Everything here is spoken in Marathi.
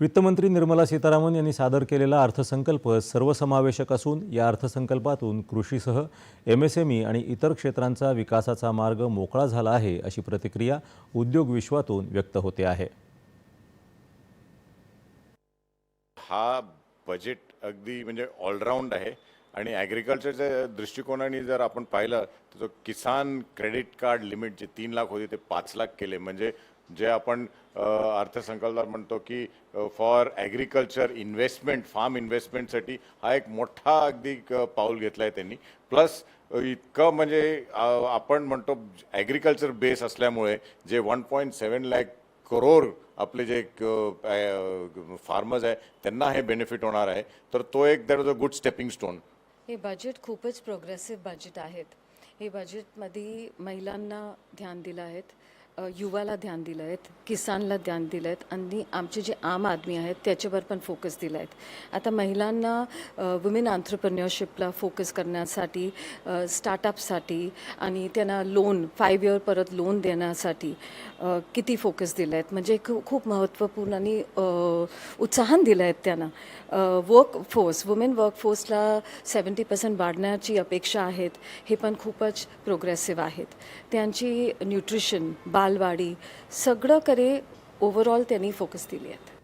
वित्तमंत्री निर्मला सीतारामन यांनी सादर केलेला अर्थसंकल्प सर्वसमावेशक असून या अर्थसंकल्पातून कृषीसह एम एस एम ई आणि इतर क्षेत्रांचा विकासाचा मार्ग मोकळा झाला आहे अशी प्रतिक्रिया उद्योग विश्वातून व्यक्त होते आहे. हा बजेट अगदी म्हणजे ऑलराऊंड आहे आणि ॲग्रिकल्चरच्या दृष्टिकोनाने जर आपण पाहिलं तर जो किसान क्रेडिट कार्ड लिमिट जे तीन लाख होते ते पाच लाख केले. म्हणजे जे आपण अ, अर्थसंकल्पात म्हणतो की फॉर ॲग्रिकल्चर इन्व्हेस्टमेंट फार्म इन्व्हेस्टमेंटसाठी हा एक मोठा अगदी पाऊल घेतला आहे त्यांनी प्लस इतकं म्हणजे आपण म्हणतो ॲग्रिकल्चर बेस असल्यामुळे जे one point seven lakh crore आपले जे फार्मर्स आहे त्यांना हे बेनिफिट होणार आहे. तर तो एक that is a good stepping stone हे बजेट खूपच प्रोग्रेसिव्ह बजेट आहेत. हे बजेटमध्ये महिलांना ध्यान दिलं आहेत. युवाला ध्यान दिलं आहेत किसानला ध्यान दिलं आहेत आणि आमचे जे आम आदमी आहेत त्याच्यावर पण फोकस दिला आहेत आता महिलांना वुमेन आंतरप्रन्युअरशिपला फोकस करण्यासाठी स्टार्टअपसाठी आणि त्यांना लोन फाईव्ह इयर परत लोन देण्यासाठी किती फोकस दिला आहेत म्हणजे खूप महत्त्वपूर्ण आणि उत्साहन दिलं आहेत त्यांना. वर्क फोर्स वुमेन वर्कफोर्सला सेवन्टी पर्सेंट वाढण्याची अपेक्षा आहेत हे पण खूपच प्रोग्रेसिव्ह आहेत. त्यांची न्यूट्रिशन बालवाडी सगळं करे ओव्हरऑल त्यांनी फोकस दिली आहेत